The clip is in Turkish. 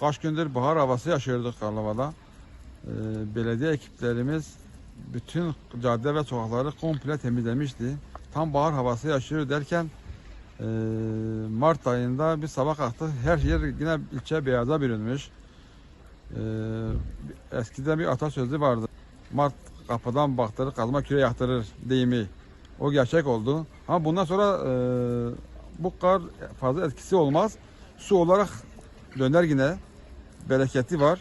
Kaç gündür bahar havası yaşıyorduk Karlova'da. Ee, belediye ekiplerimiz bütün cadde ve sokakları komple temizlemişti. Tam bahar havası yaşıyor derken e, Mart ayında bir sabah kalktı. Her yer yine ilçe beyaza bürünmüş. Ee, eskiden bir atasözü vardı. Mart kapıdan baktırır, kazma küre yaktırır deyimi. O gerçek oldu. Ama bundan sonra e, bu kar fazla etkisi olmaz. Su olarak döner yine. Bereketi var.